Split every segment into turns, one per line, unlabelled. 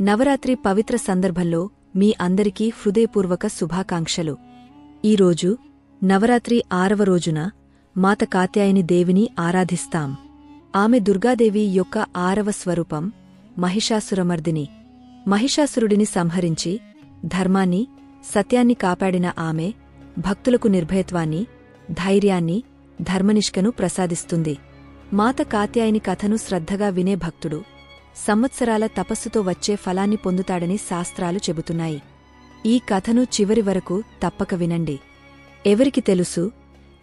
నవరాత్రి పవిత్ర సందర్భంలో మీ అందరికీ హృదయపూర్వక శుభాకాంక్షలు. ఈరోజు నవరాత్రి ఆరవ రోజున మాత కాత్యాయని దేవిని ఆరాధిస్తాం. ఆమె దుర్గాదేవి యొక్క ఆరవ స్వరూపం మహిషాసురమర్దిని. మహిషాసురుడిని సంహరించి ధర్మాన్ని సత్యాన్ని కాపాడిన ఆమె భక్తులకు నిర్భయత్వాన్ని ధైర్యాన్ని ధర్మనిష్కను ప్రసాదిస్తుంది. మాత కాత్యాయని కథను శ్రద్ధగా వినే భక్తుడు సంవత్సరాల తపస్సుతో వచ్చే ఫలాన్ని పొందుతాడని శాస్త్రాలు చెబుతున్నాయి. ఈ కథను చివరి వరకు తప్పక వినండి. ఎవరికి తెలుసు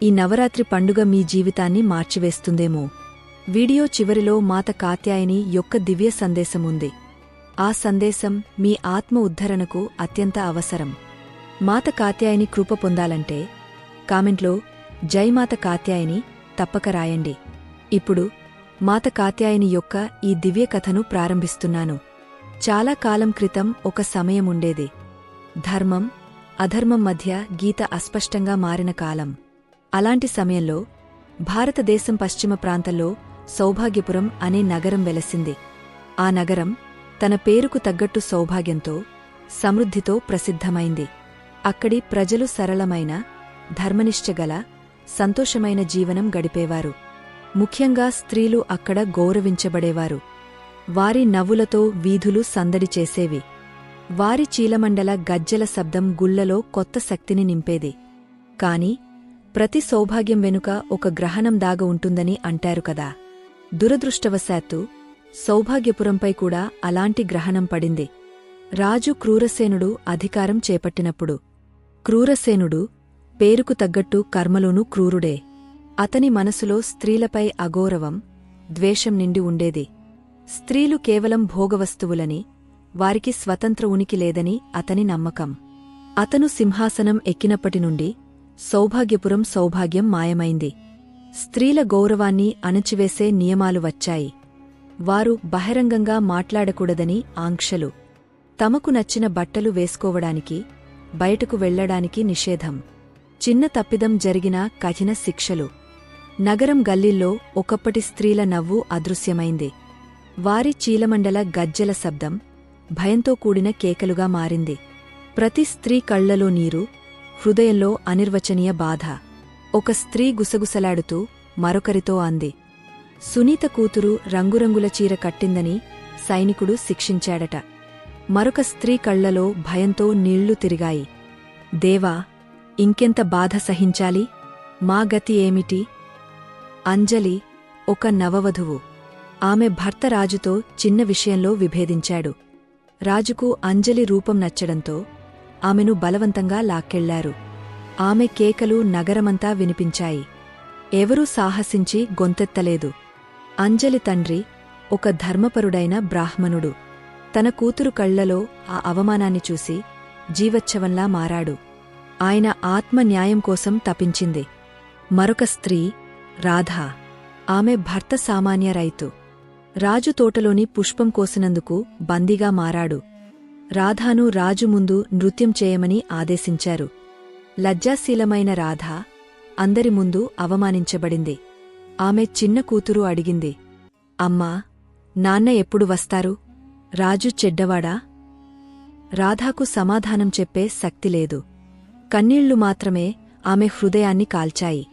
ఈ నవరాత్రి పండుగ మీ జీవితాన్ని మార్చివేస్తుందేమో. వీడియో చివరిలో మాత కాత్యాయని యొక్క దివ్య సందేశముంది ఆ సందేశం మీ ఆత్మ ఉద్ధరణకు అత్యంత అవసరం. మాత కాత్యాయని కృప పొందాలంటే కామెంట్లో జై మాత కాత్యాయని తప్పక రాయండి. ఇప్పుడు మాత కాత్యాయని యొక్క ఈ దివ్య కథను ప్రారంభిస్తున్నాను. చాలా కాలం క్రితం ఒక సమయముండేది. ధర్మం అధర్మం మధ్య గీత అస్పష్టంగా మారిన కాలం. అలాంటి సమయంలో భారతదేశం పశ్చిమ ప్రాంతంలో సౌభాగ్యపురం అనే నగరం వెలసింది. ఆ నగరం తన పేరుకు తగ్గట్టు సౌభాగ్యంతో సమృద్ధితో ప్రసిద్ధమైంది. అక్కడి ప్రజలు సరళమైన ధర్మనిష్టగల సంతోషమైన జీవనం గడిపేవారు. ముఖ్యంగా స్త్రీలు అక్కడ గౌరవించబడేవారు. వారి నవ్వులతో వీధులు సందడి చేసేవి. వారి చీలమండల గజ్జల శబ్దం గుళ్ళలో కొత్త శక్తిని నింపేది. కాని ప్రతి సౌభాగ్యం వెనుక ఒక గ్రహణం దాగ ఉంటుందని అంటారు కదా. దురదృష్టవశాత్తు సౌభాగ్యపురంపై కూడా అలాంటి గ్రహణం పడింది. రాజు క్రూరసేనుడు అధికారం చేపట్టినప్పుడు. క్రూరసేనుడు పేరుకు తగ్గట్టు కర్మలోనూ క్రూరుడే. అతని మనసులో స్త్రీలపై అగౌరవం ద్వేషం నిండి ఉండేది. స్త్రీలు కేవలం భోగవస్తువులని వారికి స్వతంత్ర ఉనికి లేదని అతని నమ్మకం. అతను సింహాసనం ఎక్కినప్పటి నుండి సౌభాగ్యపురం సౌభాగ్యం మాయమైంది. స్త్రీల గౌరవాన్ని అణచివేసే నియమాలు వచ్చాయి. వారు బహిరంగంగా మాట్లాడకూడదని ఆంక్షలు. తమకు నచ్చిన బట్టలు వేసుకోవడానికి బయటకు వెళ్ళడానికి నిషేధం. చిన్న తప్పిదం జరిగిన కఠిన శిక్షలు. నగరం గల్లీల్లో ఒకప్పటి స్త్రీల నవ్వు అదృశ్యమైంది. వారి చీలమండల గజ్జల శబ్దం భయంతో కూడిన కేకలుగా మారింది. ప్రతి స్త్రీ కళ్ళలో నీరు హృదయంలో అనిర్వచనీయ బాధ. ఒక స్త్రీ గుసగుసలాడుతూ మరొకరితో అంది. సునీత కూతురు రంగురంగుల చీర కట్టిందని సైనికుడు శిక్షించాడట. మరొక స్త్రీ కళ్ళలో భయంతో నీళ్ళు తిరిగాయి. దేవా ఇంకెంత బాధ సహించాలి? మా గతి ఏమిటి? అంజలి ఒక నవవధువు. ఆమె భర్త రాజుతో చిన్న విషయంలో విభేదించాడు. రాజుకు అంజలి రూపం నచ్చడంతో ఆమెను బలవంతంగా లాక్కెళ్ళారు. ఆమె కేకలు నగరమంతా వినిపించాయి. ఎవరూ సాహసించి గొంతెత్తలేదు. అంజలి తండ్రి ఒక ధర్మపరుడైన బ్రాహ్మణుడు. తన కూతురు కళ్ళలో ఆ అవమానాన్ని చూసి జీవచ్చవంలా మారాడు. ఆయన ఆత్మ న్యాయం కోసం తపించింది. మరొక స్త్రీ రాధా ఆమె భర్త సామాన్య రైతు. రాజు తోటలోని పుష్పం కోసినందుకు బందీగా మారాడు. రాధాను రాజు ముందు నృత్యం చేయమని ఆదేశించారు. లజ్జాశీలమైన రాధ అందరి ముందు అవమానించబడింది. ఆమె చిన్న కూతురు అడిగింది. అమ్మా నాన్న ఎప్పుడు వస్తారు? రాజు చెడ్డవాడా? రాధాకు సమాధానం చెప్పే శక్తి లేదు. కన్నీళ్ళు మాత్రమే ఆమె హృదయాన్ని కాల్చాయి.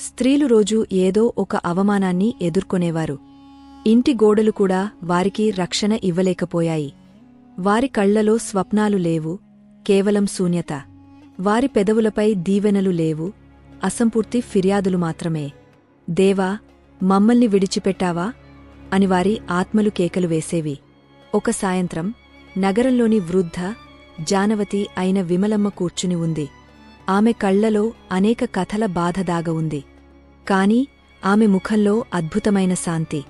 స్త్రీలు రోజూ ఏదో ఒక అవమానాన్ని ఎదుర్కొనేవారు. ఇంటి గోడలు కూడా వారికి రక్షణ ఇవ్వలేకపోయాయి. వారి కళ్ళలో స్వప్నాలు లేవు కేవలం శూన్యత. వారి పెదవులపై దీవెనలు లేవు అసంపూర్తి ఫిర్యాదులు మాత్రమే. దేవా మమ్మల్ని విడిచిపెట్టావా? అని వారి ఆత్మలు కేకలు వేసేవి. ఒక సాయంత్రం నగరంలోని వృద్ధ జానవతి అయిన విమలమ్మ కూర్చుని ఉంది. ఆమె కళ్ళలో అనేక కథల బాధ దాగ ఉంది. కాని ఆమె ముఖంలో అద్భుతమైన శాంతి.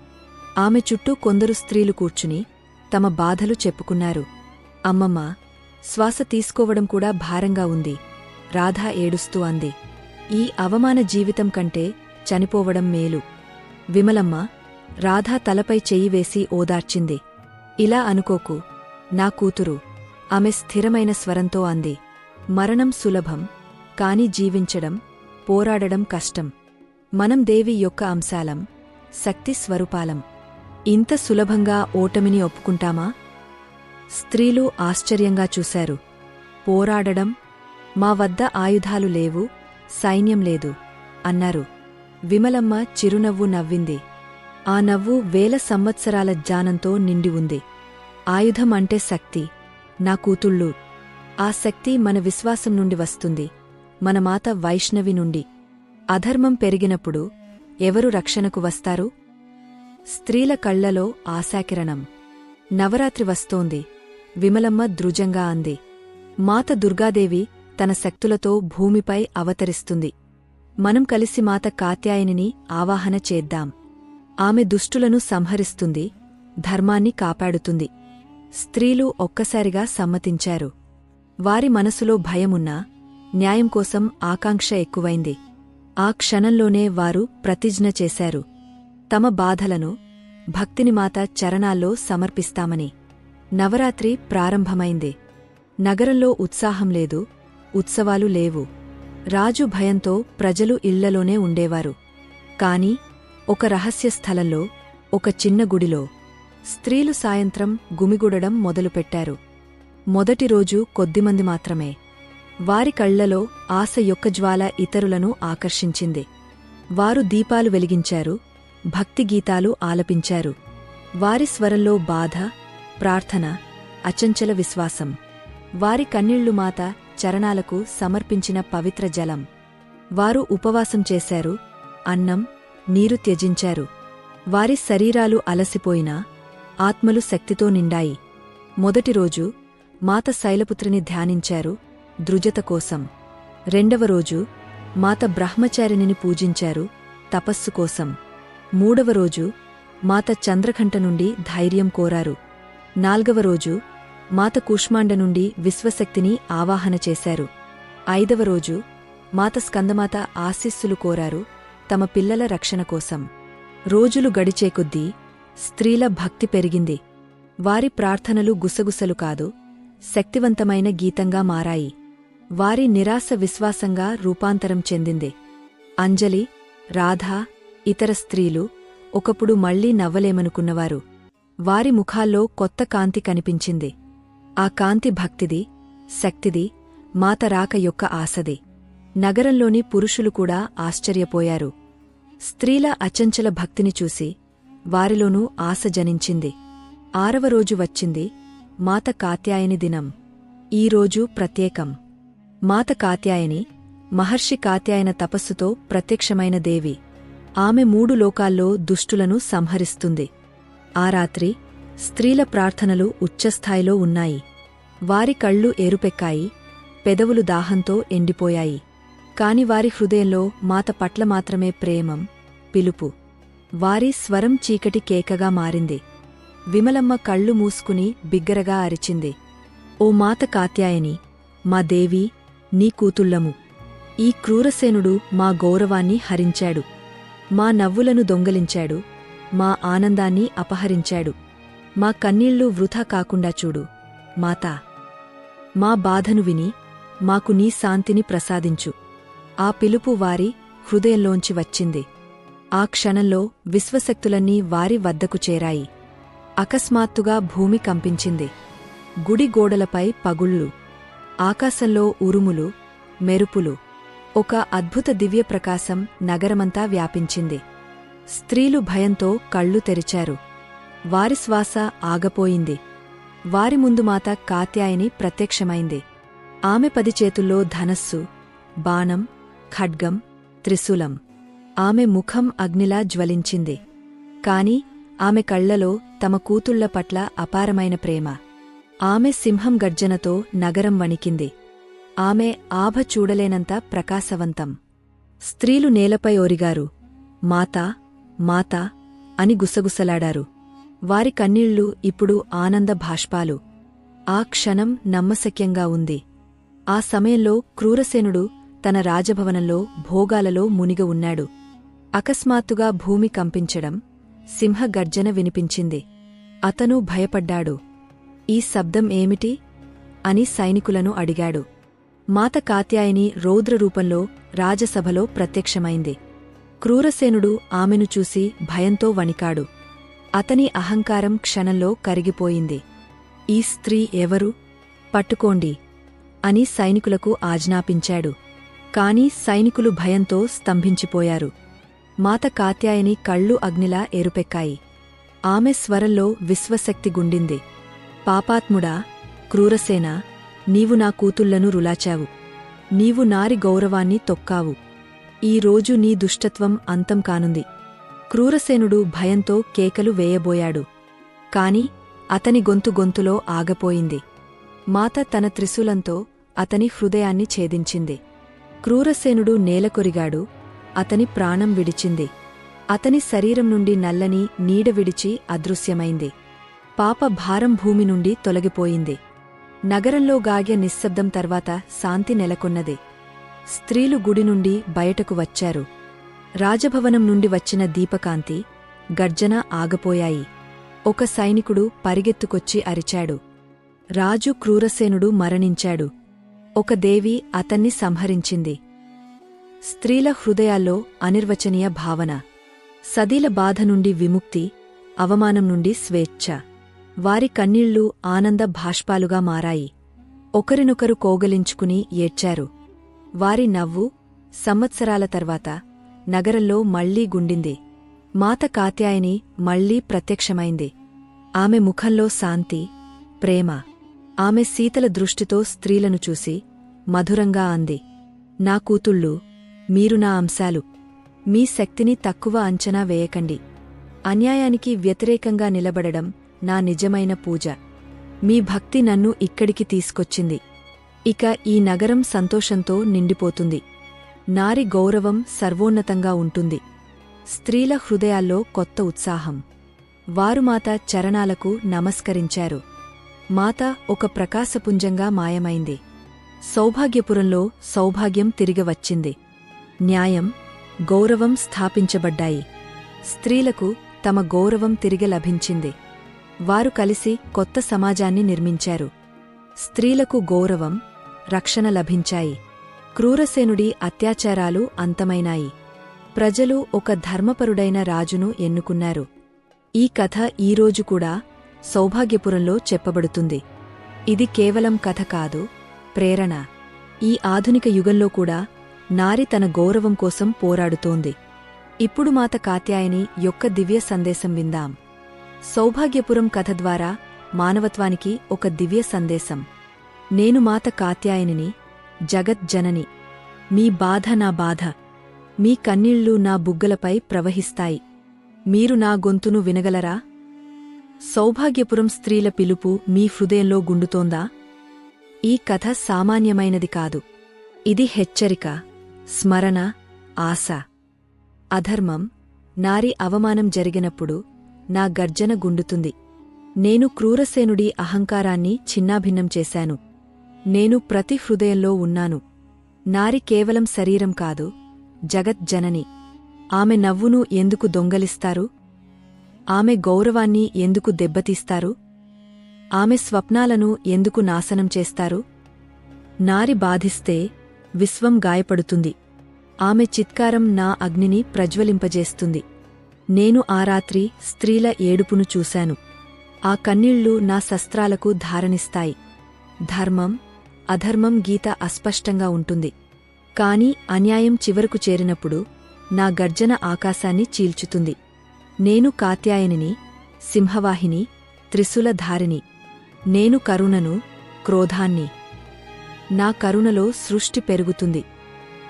ఆమె చుట్టూ కొందరు స్త్రీలు కూర్చుని తమ బాధలు చెప్పుకున్నారు. అమ్మమ్మ శ్వాస తీసుకోవడం కూడా భారంగా ఉంది. రాధా ఏడుస్తూ అంది. ఈ అవమాన జీవితం కంటే చనిపోవడం మేలు. విమలమ్మ రాధా తలపై చెయ్యి వేసి ఓదార్చింది. ఇలా అనుకోకు. నా కూతురు. ఆమె స్థిరమైన స్వరంతో అంది. మరణం సులభం కాని జీవించడం పోరాడడం కష్టం. మనం దేవి యొక్క అంశాలం శక్తి స్వరూపాలం. ఇంత సులభంగా ఓటమిని ఒప్పుకుంటామా? స్త్రీలు ఆశ్చర్యంగా చూశారు. పోరాడడం మా వద్ద ఆయుధాలు లేవు సైన్యం లేదు అన్నారు. విమలమ్మ చిరునవ్వు నవ్వింది. ఆ నవ్వు వేల సంవత్సరాల జ్ఞానంతో నిండి ఉంది. ఆయుధం అంటే శక్తి నా కూతుళ్ళు. ఆ శక్తి మన విశ్వాసం నుండి వస్తుంది. మన మాత వైష్ణవి నుండి. అధర్మం పెరిగినప్పుడు ఎవరు రక్షణకు వస్తారు? స్త్రీల కళ్ళలో ఆశాకిరణం. నవరాత్రి వస్తోంది. విమలమ్మ దృజంగా అంది. మాత దుర్గాదేవి తన శక్తులతో భూమిపై అవతరిస్తుంది. మనం కలిసి మాత కాత్యాయనిని ఆవాహన చేద్దాం. ఆమె దుష్టులను సంహరిస్తుంది. ధర్మాన్ని కాపాడుతుంది. స్త్రీలు ఒక్కసారిగా సమ్మతించారు. వారి మనసులో భయమున్నా న్యాయం కోసం ఆకాంక్ష ఎక్కువైంది. ఆ క్షణంలోనే వారు ప్రతిజ్ఞ చేశారు. తమ బాధలను భక్తినిమాత చరణాల్లో సమర్పిస్తామని. నవరాత్రి ప్రారంభమైంది. నగరంలో ఉత్సాహం లేదు ఉత్సవాలు లేవు. రాజు భయంతో ప్రజలు ఇళ్ళలోనే ఉండేవారు. కాని ఒక రహస్య స్థలంలో ఒక చిన్న గుడిలో స్త్రీలు సాయంత్రం గుమిగుడడం మొదలుపెట్టారు. మొదటి రోజు కొద్దిమంది మాత్రమే. వారి కళ్ళలో ఆశ యొక్క జ్వాల ఇతరులను ఆకర్షించింది. వారు దీపాలు వెలిగించారు భక్తి గీతాలు ఆలపించారు. వారి స్వరంలో బాధ ప్రార్థన అచంచల విశ్వాసం. వారి కన్నీళ్ళు మాత చరణాలకు సమర్పించిన పవిత్ర జలం. వారు ఉపవాసం చేశారు అన్నం నీరు త్యజించారు. వారి శరీరాలు అలసిపోయినా ఆత్మలు శక్తితో నిండాయి. మొదటి రోజు మాత శైలపుత్రిని ధ్యానించారు దృజత కోసం. రెండవ రోజు మాత బ్రహ్మచారిణిని పూజించారు తపస్సు కోసం. మూడవ రోజు మాత చంద్రఘంట నుండి ధైర్యం కోరారు. నాల్గవ రోజు మాత కూష్మాండ నుండి విశ్వశక్తిని ఆవాహన చేశారు. ఐదవ రోజు మాత స్కందమాత ఆశీస్సులు కోరారు తమ పిల్లల రక్షణ కోసం. రోజులు గడిచేకొద్దీ స్త్రీల భక్తి పెరిగింది. వారి ప్రార్థనలు గుసగుసలు కాదు శక్తివంతమైన గీతంగా మారాయి. వారి నిరాశ విశ్వాసంగా రూపాంతరం చెందింది. అంజలి రాధ ఇతర స్త్రీలు ఒకప్పుడు మళ్ళీ నవ్వలేమనుకున్నవారు. వారి ముఖాల్లో కొత్త కాంతి కనిపించింది. ఆ కాంతి భక్తిది శక్తిది మాత రాక యొక్క ఆశది. నగరంలోని పురుషులు కూడా ఆశ్చర్యపోయారు. స్త్రీల అచంచల భక్తిని చూసి వారిలోనూ ఆశ జనించింది. ఆరవ రోజు వచ్చింది మాత కాత్యాయని దినం. ఈరోజు ప్రత్యేకం. మాత కాత్యాయని మహర్షి కాత్యాయన తపస్సుతో ప్రత్యక్షమైన దేవి. ఆమె మూడు లోకాల్లో దుష్టులను సంహరిస్తుంది. ఆ రాత్రి స్త్రీల ప్రార్థనలు ఉచ్చస్థాయిలో ఉన్నాయి. వారి కళ్ళు ఏరుపెక్కాయి పెదవులు దాహంతో ఎండిపోయాయి. కాని వారి హృదయంలో మాత పట్ల మాత్రమే ప్రేమం పిలుపు. వారి స్వరం చీకటి కేకగా మారింది. విమలమ్మ కళ్ళు మూసుకుని బిగ్గరగా అరిచింది. ఓ మాత కాత్యాయని మా దేవి నీ కూతుళ్ళము. ఈ క్రూరసేనుడు మా గౌరవాన్ని హరించాడు. మా నవ్వులను దొంగలించాడు. మా ఆనందాన్ని అపహరించాడు. మా కన్నీళ్ళు వృథా కాకుండా చూడు. మాతా మా బాధను విని మాకు నీ శాంతిని ప్రసాదించు. ఆ పిలుపు వారి హృదయంలోంచి వచ్చింది. ఆ క్షణంలో విశ్వశక్తులన్నీ వారి వద్దకు చేరాయి. అకస్మాత్తుగా భూమి కంపించింది. గుడి గోడలపై పగుళ్ళు. ఆకాశంలో ఉరుములు మెరుపులు ఒక అద్భుత దివ్యప్రకాశం నగరమంతా వ్యాపించింది. స్త్రీలు భయంతో కళ్ళు తెరిచారు. వారి శ్వాస ఆగపోయింది. వారి ముందు మాత కాత్యాయని ప్రత్యక్షమైంది. ఆమె పది చేతుల్లో ధనస్సు బాణం ఖడ్గం త్రిశూలం. ఆమె ముఖం అగ్నిలా జ్వలించింది. కాని ఆమె కళ్ళలో తమ కూతుళ్ళ పట్ల అపారమైన ప్రేమ. ఆమె సింహం గర్జనతో నగరం వణికింది. ఆమె ఆభ చూడలేనంత ప్రకాశవంతం. స్త్రీలు నేలపై ఓరిగారు మాతా మాతా అని గుసగుసలాడారు. వారి కన్నీళ్ళు ఇప్పుడు ఆనంద భాష్పాలు. ఆ క్షణం నమ్మశక్యంగా ఉంది. ఆ సమయంలో క్రూరసేనుడు తన రాజభవనంలో భోగాలలో మునిగ ఉన్నాడు. అకస్మాత్తుగా భూమి కంపించడం సింహ గర్జన వినిపించింది. అతను భయపడ్డాడు. ఈ శబ్దం ఏమిటి? అని సైనికులను అడిగాడు. మాత కాత్యాయని రౌద్రరూపంలో రాజసభలో ప్రత్యక్షమైంది. క్రూరసేనుడు ఆమెను చూసి భయంతో వణికాడు. అతని అహంకారం క్షణంలో కరిగిపోయింది. ఈ స్త్రీ ఎవరు? పట్టుకోండి అని సైనికులకు ఆజ్ఞాపించాడు. కాని సైనికులు భయంతో స్తంభించిపోయారు. మాత కాత్యాయని కళ్ళు అగ్నిలా ఎరుపెక్కాయి. ఆమె స్వరంలో విశ్వశక్తి గుండింది. పాపాత్ముడా క్రూరసేన నీవు నా కూతుళ్ళను రులాచావు. నీవు నారి గౌరవాన్ని తొక్కావు. ఈ రోజు నీ దుష్టత్వం అంతం కానుంది. క్రూరసేనుడు భయంతో కేకలు వేయబోయాడు. కాని అతని గొంతు గొంతులో ఆగపోయింది. మాత తన త్రిశూలంతో అతని హృదయాన్ని ఛేదించింది. క్రూరసేనుడు నేలకొరిగాడు. అతని ప్రాణం విడిచింది. అతని శరీరం నుండి నల్లని నీడ విడిచి అదృశ్యమైంది. పాప భారం భూమి నుండి తొలగిపోయింది. నగరంలో గాగ్య నిశ్శబ్దం తర్వాత శాంతి నెలకొన్నది. స్త్రీలు గుడి నుండి బయటకు వచ్చారు. రాజభవనం నుండి వచ్చిన దీపకాంతి గర్జన ఆగపోయాయి. ఒక సైనికుడు పరిగెత్తుకొచ్చి అరిచాడు. రాజు క్రూరసేనుడు మరణించాడు. ఒక దేవి అతన్ని సంహరించింది. స్త్రీల హృదయాల్లో అనిర్వచనీయ భావన. సదీల బాధ నుండి విముక్తి అవమానం నుండి స్వేచ్ఛ. వారి కన్నీళ్ళు ఆనంద భాష్పాలుగా మారాయి. ఒకరినొకరు కోగలించుకుని ఏడ్చారు. వారి నవ్వు సంవత్సరాల తర్వాత నగరంలో మళ్ళీ గుండింది. మాత కాత్యాయని మళ్ళీ ప్రత్యక్షమైంది. ఆమె ముఖంలో శాంతి ప్రేమ. ఆమె శీతల దృష్టితో స్త్రీలను చూసి మధురంగా అంది. నా కూతుళ్ళు మీరు నా అంశాలు. మీ శక్తిని తక్కువ అంచనా వేయకండి. అన్యాయానికి వ్యతిరేకంగా నిలబడడం నా నిజమైన పూజ. మీ భక్తి నన్ను ఇక్కడికి తీసుకొచ్చింది. ఇక ఈ నగరం సంతోషంతో నిండిపోతుంది. నారి గౌరవం సర్వోన్నతంగా ఉంటుంది. స్త్రీల హృదయాల్లో కొత్త ఉత్సాహం. వారు మాత చరణాలకు నమస్కరించారు. మాత ఒక ప్రకాశపుంజంగా మాయమైంది. సౌభాగ్యపురంలో సౌభాగ్యం తిరిగవచ్చింది న్యాయం గౌరవం స్థాపించబడ్డాయి. స్త్రీలకు తమ గౌరవం తిరిగి లభించింది. వారు కలిసి కొత్త సమాజాన్ని నిర్మించారు. స్త్రీలకు గౌరవం రక్షణ లభించాయి. క్రూరసేనుడి అత్యాచారాలు అంతమైనాయి. ప్రజలు ఒక ధర్మపరుడైన రాజును ఎన్నుకున్నారు. ఈ కథ ఈరోజు కూడా సౌభాగ్యపురంలో చెప్పబడుతుంది. ఇది కేవలం కథ కాదు ప్రేరణ. ఈ ఆధునిక యుగంలో కూడా నారి తన గౌరవం కోసం పోరాడుతోంది. ఇప్పుడు మాత కాత్యాయని యొక్క దివ్య సందేశం విందాం. సౌభాగ్యపురం కథ ద్వారా మానవత్వానికి ఒక దివ్య సందేశం. నేను మాత కాత్యాయనిని జగజ్జనని మీ బాధ నా బాధ. మీ కన్నీళ్ళు నా బుగ్గలపై ప్రవహిస్తాయి. మీరు నా గొంతును వినగలరా? సౌభాగ్యపురం స్త్రీల పిలుపు మీ హృదయంలో గుండుతోందా? ఈ కథ సామాన్యమైనది కాదు. ఇది హెచ్చరిక స్మరణ ఆశ. అధర్మం నారి అవమానం జరిగినప్పుడు నా గర్జన గుండుతుంది. నేను క్రూరసేనుడి అహంకారాన్ని చిన్నాభిన్నం చేశాను. నేను ప్రతి హృదయంలో ఉన్నాను. నారి కేవలం శరీరం కాదు జగజ్జనని ఆమె నవ్వును ఎందుకు దొంగలిస్తారు? ఆమె గౌరవాన్ని ఎందుకు దెబ్బతీస్తారు? ఆమె స్వప్నాలను ఎందుకు నాశనం చేస్తారు? నారి బాధిస్తే విశ్వం గాయపడుతుంది. ఆమె చిత్కారం నా అగ్నిని ప్రజ్వలింపజేస్తుంది. నేను ఆ రాత్రి స్త్రీల ఏడుపును చూశాను. ఆ కన్నీళ్ళు నా శస్త్రాలకు ధారణిస్తాయి ధర్మం అధర్మం గీత అస్పష్టంగా ఉంటుంది. కాని అన్యాయం చివరకు చేరినప్పుడు నా గర్జన ఆకాశాన్ని చీల్చుతుంది. నేను కాత్యాయనిని సింహవాహిని త్రిశూలధారిని నేను కరుణను క్రోధాన్ని. నా కరుణలో సృష్టి పెరుగుతుంది.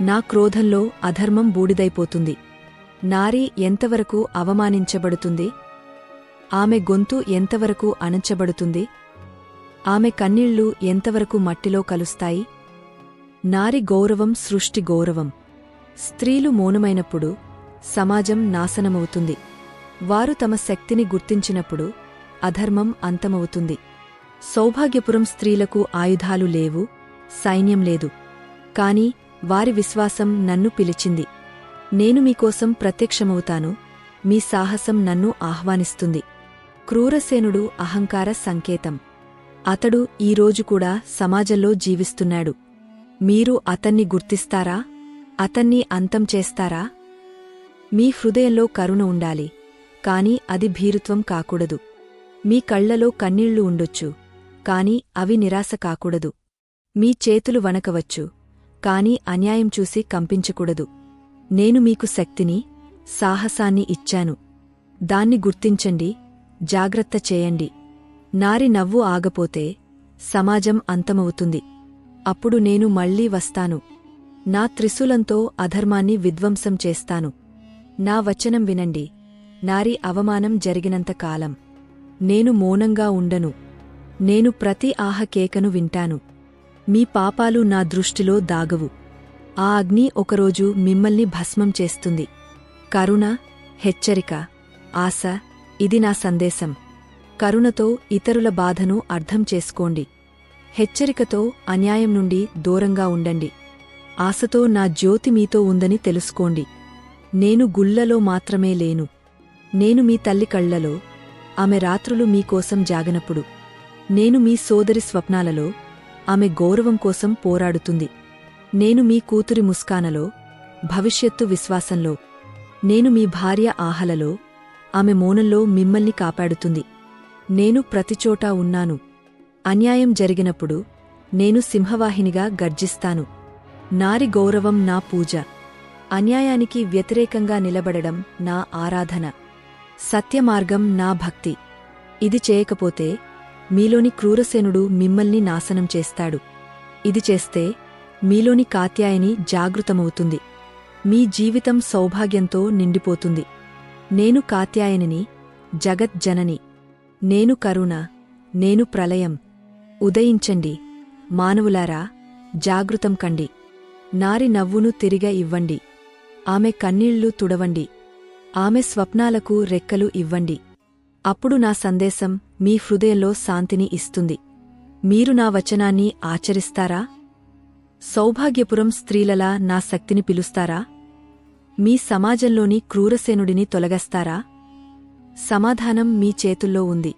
నా క్రోధంలో అధర్మం బూడిదైపోతుంది. నారీ ఎంతవరకు అవమానించబడుతుంది? ఆమె గొంతు ఎంతవరకు అణంచబడుతుంది? ఆమె కన్నీళ్ళు ఎంతవరకు మట్టిలో కలుస్తాయి? నారి గౌరవం సృష్టి గౌరవం. స్త్రీలు మౌనమైనప్పుడు సమాజం నాశనమవుతుంది. వారు తమ శక్తిని గుర్తించినప్పుడు అధర్మం అంతమవుతుంది. సౌభాగ్యపురం స్త్రీలకు ఆయుధాలు లేవు సైన్యం లేదు. కాని వారి విశ్వాసం నన్ను పిలిచింది. నేను మీకోసం ప్రత్యక్షమవుతాను. మీ సాహసం నన్ను ఆహ్వానిస్తుంది. క్రూరసేనుడు అహంకార సంకేతం. అతడు ఈరోజు కూడా సమాజంలో జీవిస్తున్నాడు. మీరు అతన్ని గుర్తిస్తారా? అతన్ని అంతం చేస్తారా? మీ హృదయంలో కరుణ ఉండాలి. కాని అది భీరుత్వం కాకూడదు. మీ కళ్ళలో కన్నీళ్ళు ఉండొచ్చు. కాని అవి నిరాశ కాకూడదు. మీ చేతులు వణకవచ్చు. కాని అన్యాయం చూసి కంపించకూడదు. నేను మీకు శక్తిని సాహసాన్ని ఇచ్చాను. దాన్ని గుర్తించండి జాగ్రత్త చేయండి. నారి నవ్వు ఆగపోతే సమాజం అంతమవుతుంది. అప్పుడు నేను మళ్ళీ వస్తాను. నా త్రిశూలంతో అధర్మాన్ని విధ్వంసం చేస్తాను. నా వచనం వినండి. నారి అవమానం జరిగినంత కాలం. నేను మౌనంగా ఉండను. నేను ప్రతి ఆహ కేకను వింటాను. మీ పాపాలు నా దృష్టిలో దాగవు. ఆ అగ్ని ఒకరోజు మిమ్మల్ని భస్మం చేస్తుంది. కరుణ హెచ్చరిక ఆశ ఇది నా సందేశం. కరుణతో ఇతరుల బాధను అర్థం చేసుకోండి. హెచ్చరికతో అన్యాయం నుండి దూరంగా ఉండండి. ఆశతో నా జ్యోతి మీతో ఉందని తెలుసుకోండి. నేను గుళ్ళలో మాత్రమే లేను. నేను మీ తల్లి కళ్ళలో ఆమె రాత్రులు మీకోసం జాగనప్పుడు. నేను మీ సోదరి స్వప్నాలలో ఆమె గౌరవం కోసం పోరాడుతుంది. నేను మీ కూతురి ముస్కానలో భవిష్యత్తు విశ్వాసంలో నేను మీ భార్య ఆహలలో ఆమె మౌనంలో మిమ్మల్ని కాపాడుతుంది. నేను ప్రతిచోటా ఉన్నాను. అన్యాయం జరిగినప్పుడు నేను సింహవాహినిగా గర్జిస్తాను. నారి గౌరవం నా పూజ. అన్యాయానికి వ్యతిరేకంగా నిలబడడం నా ఆరాధన. సత్యమార్గం నా భక్తి. ఇది చేయకపోతే మీలోని క్రూరసేనుడు మిమ్మల్ని నాశనం చేస్తాడు. ఇది చేస్తే మీలోని కాత్యాయని జాగృతమవుతుంది. మీ జీవితం సౌభాగ్యంతో నిండిపోతుంది. నేను కాత్యాయనిని జగజ్జనని నేను కరుణ నేను ప్రళయం ఉదయించండి. మానవులారా జాగృతం కండి. నారి నవ్వును తిరిగ ఇవ్వండి. ఆమె కన్నీళ్ళు తుడవండి. ఆమె స్వప్నాలకు రెక్కలు ఇవ్వండి. అప్పుడు నా సందేశం మీ హృదయంలో శాంతిని ఇస్తుంది. మీరు నా వచనాన్ని ఆచరిస్తారా? సౌభాగ్యపురం స్త్రీలలా నా శక్తిని పిలుస్తారా? మీ సమాజంలోని క్రూరసేనుడిని తొలగస్తారా? సమాధానం మీ చేతుల్లో ఉంది.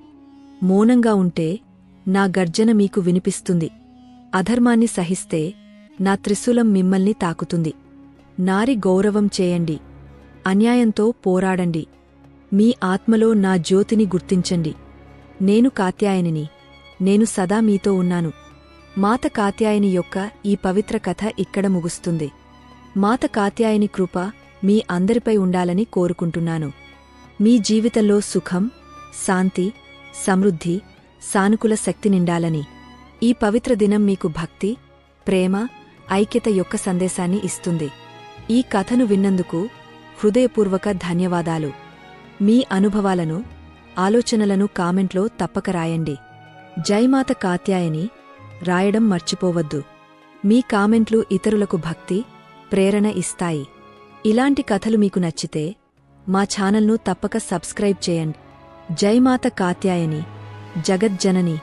మౌనంగా ఉంటే నా గర్జన మీకు వినిపిస్తుంది. అధర్మాన్ని సహిస్తే నా త్రిశూలం మిమ్మల్ని తాకుతుంది. నారి గౌరవం చేయండి. అన్యాయంతో పోరాడండి. మీ ఆత్మలో నా జ్యోతిని గుర్తించండి. నేను కాత్యాయనిని. నేను సదా మీతో ఉన్నాను. మాత కాత్యాయని యొక్క ఈ పవిత్ర కథ ఇక్కడ ముగుస్తుంది. మాత కాత్యాయని కృప మీ అందరిపై ఉండాలని కోరుకుంటున్నాను. మీ జీవితంలో సుఖం శాంతి సమృద్ధి సానుకూల శక్తి నిండాలని. ఈ పవిత్ర దినం మీకు భక్తి ప్రేమ ఐక్యత యొక్క సందేశాన్ని ఇస్తుంది. ఈ కథను విన్నందుకు హృదయపూర్వక ధన్యవాదాలు. మీ అనుభవాలను ఆలోచనలను కామెంట్లో తప్పక రాయండి. జైమాత కాత్యాయని రాయడం మర్చిపోవద్దు. మీ కామెంట్లు ఇతరులకు భక్తి ప్రేరణ ఇస్తాయి. ఇలాంటి కథలు మీకు నచ్చితే మా ఛానల్ను తప్పక సబ్స్క్రైబ్ చేయండి. జైమాత కాత్యాయని జగజ్జనని.